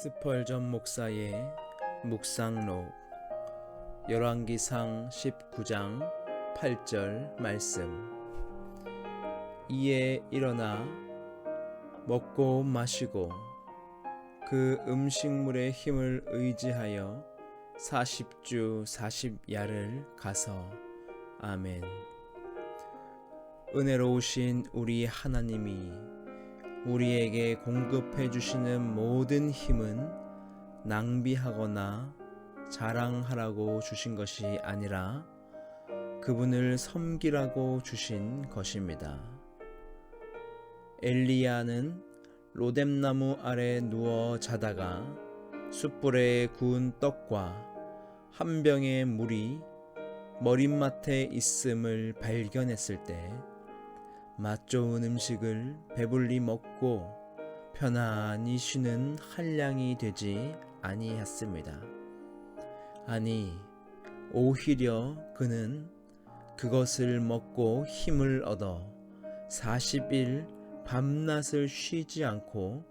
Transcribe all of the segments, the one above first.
스펄전 목사의 묵상록 열왕기상 19장 8절 말씀. 이에 일어나 먹고 마시고 그 음식물의 힘을 의지하여 40주 40야를 가서 아멘. 은혜로우신 우리 하나님이 우리에게 공급해 주시는 모든 힘은 낭비하거나 자랑하라고 주신 것이 아니라 그분을 섬기라고 주신 것입니다. 엘리야는 로뎀나무 아래 누워 자다가 숯불에 구운 떡과 한 병의 물이 머릿맡에 있음을 발견했을 때 맛 좋은 음식을 배불리 먹고 편안히 쉬는 한량이 되지 아니했습니다. 아니, 오히려 그는 그것을 먹고 힘을 얻어 40일 밤낮을 쉬지 않고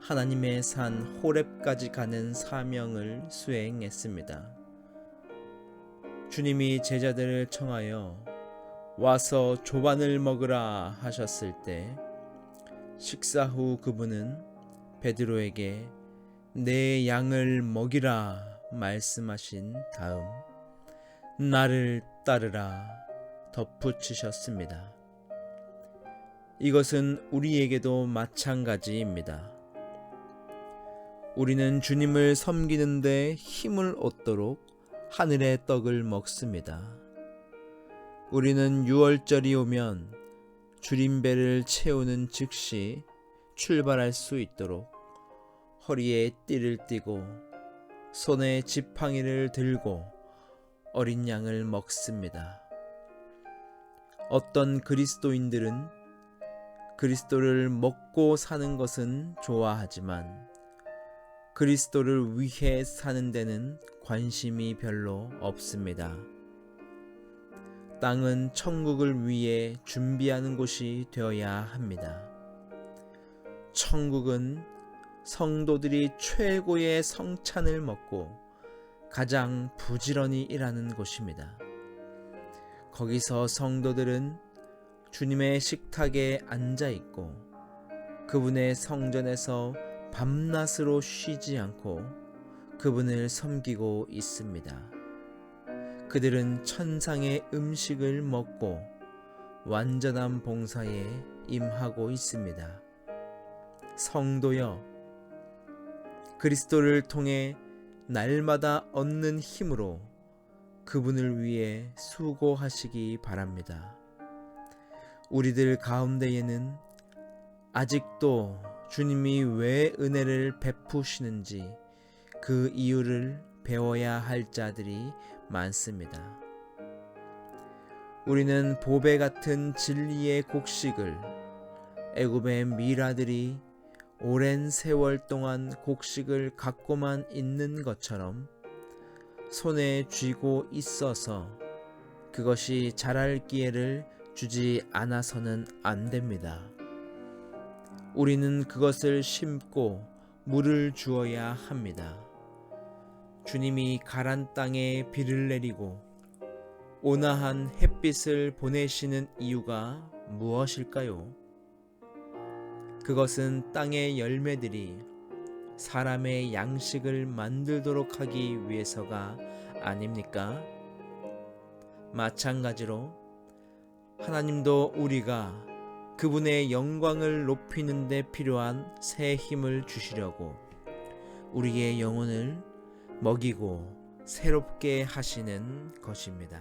하나님의 산 호렙까지 가는 사명을 수행했습니다. 주님이 제자들을 청하여 와서 조반을 먹으라 하셨을 때 식사 후 그분은 베드로에게 내 양을 먹이라 말씀하신 다음 나를 따르라 덧붙이셨습니다. 이것은 우리에게도 마찬가지입니다. 우리는 주님을 섬기는데 힘을 얻도록 하늘의 떡을 먹습니다. 우리는 6월절이 오면 줄임배를 채우는 즉시 출발할 수 있도록 허리에 띠를 띠고 손에 지팡이를 들고 어린 양을 먹습니다. 어떤 그리스도인들은 그리스도를 먹고 사는 것은 좋아하지만 그리스도를 위해 사는 데는 관심이 별로 없습니다. 땅은 천국을 위해 준비하는 곳이 되어야 합니다. 천국은 성도들이 최고의 성찬을 먹고 가장 부지런히 일하는 곳입니다. 거기서 성도들은 주님의 식탁에 앉아 있고 그분의 성전에서 밤낮으로 쉬지 않고 그분을 섬기고 있습니다. 그들은 천상의 음식을 먹고 완전한 봉사에 임하고 있습니다. 성도여, 그리스도를 통해 날마다 얻는 힘으로 그분을 위해 수고하시기 바랍니다. 우리들 가운데에는 아직도 주님이 왜 은혜를 베푸시는지 그 이유를 배워야 할 자들이 많습니다. 우리는 보배 같은 진리의 곡식을 애굽의 미라들이 오랜 세월 동안 곡식을 갖고만 있는 것처럼 손에 쥐고 있어서 그것이 자랄 기회를 주지 않아서는 안 됩니다. 우리는 그것을 심고 물을 주어야 합니다. 주님이 가란 땅에 비를 내리고 온화한 햇빛을 보내시는 이유가 무엇일까요? 그것은 땅의 열매들이 사람의 양식을 만들도록 하기 위해서가 아닙니까? 마찬가지로 하나님도 우리가 그분의 영광을 높이는 데 필요한 새 힘을 주시려고 우리의 영혼을 먹이고 새롭게 하시는 것입니다.